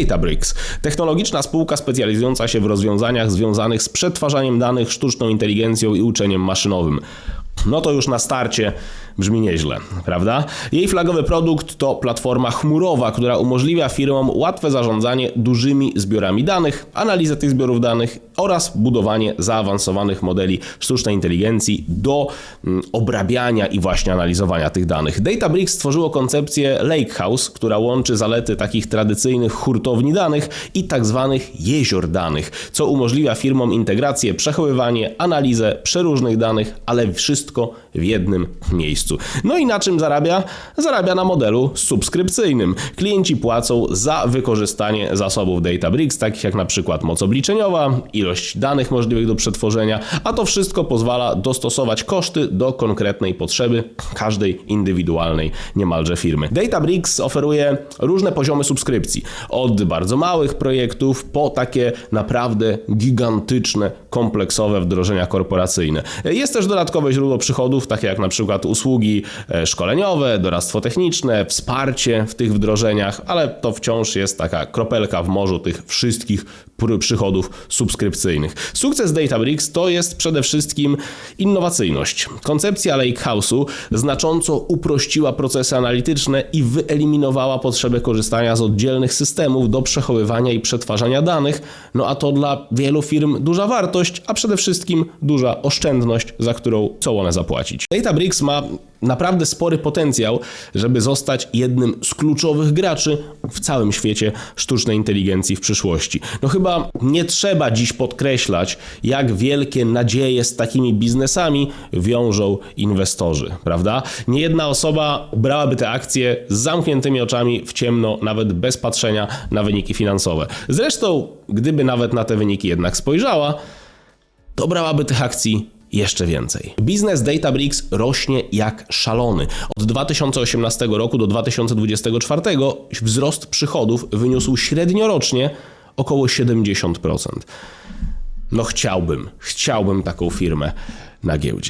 Databricks, technologiczna spółka specjalizująca się w rozwiązaniach związanych z przetwarzaniem danych, sztuczną inteligencją i uczeniem maszynowym. No to już na starcie brzmi nieźle, prawda? Jej flagowy produkt to platforma chmurowa, która umożliwia firmom łatwe zarządzanie dużymi zbiorami danych, analizę tych zbiorów danych oraz budowanie zaawansowanych modeli sztucznej inteligencji do mm, obrabiania i właśnie analizowania tych danych. Databricks stworzyło koncepcję Lakehouse, która łączy zalety takich tradycyjnych hurtowni danych i tak zwanych jezior danych, co umożliwia firmom integrację, przechowywanie, analizę przeróżnych danych, ale wszystko w jednym miejscu. No i na czym zarabia? Zarabia na modelu subskrypcyjnym. Klienci płacą za wykorzystanie zasobów Databricks, takich jak na przykład moc obliczeniowa, ilość danych możliwych do przetworzenia, a to wszystko pozwala dostosować koszty do konkretnej potrzeby każdej indywidualnej niemalże firmy. Databricks oferuje różne poziomy subskrypcji, od bardzo małych projektów po takie naprawdę gigantyczne, kompleksowe wdrożenia korporacyjne. Jest też dodatkowe źródło przychodów, takie jak na przykład usługi e, szkoleniowe, doradztwo techniczne, wsparcie w tych wdrożeniach, ale to wciąż jest taka kropelka w morzu tych wszystkich pr- przychodów subskrypcyjnych. Sukces Databricks to jest przede wszystkim innowacyjność. Koncepcja Lakehouse'u znacząco uprościła procesy analityczne i wyeliminowała potrzebę korzystania z oddzielnych systemów do przechowywania i przetwarzania danych, no a to dla wielu firm duża wartość, a przede wszystkim duża oszczędność, za którą chcą one zapłacić. Databricks ma naprawdę spory potencjał, żeby zostać jednym z kluczowych graczy w całym świecie sztucznej inteligencji w przyszłości. No chyba nie trzeba dziś podkreślać, jak wielkie nadzieje z takimi biznesami wiążą inwestorzy, prawda? Nie jedna osoba brałaby te akcje z zamkniętymi oczami w ciemno, nawet bez patrzenia na wyniki finansowe. Zresztą, gdyby nawet na te wyniki jednak spojrzała, to brałaby tych akcji jeszcze więcej. Biznes Databricks rośnie jak szalony. Od 2018 roku do 2024 wzrost przychodów wyniósł średniorocznie około 70%. No chciałbym, chciałbym taką firmę na giełdzie.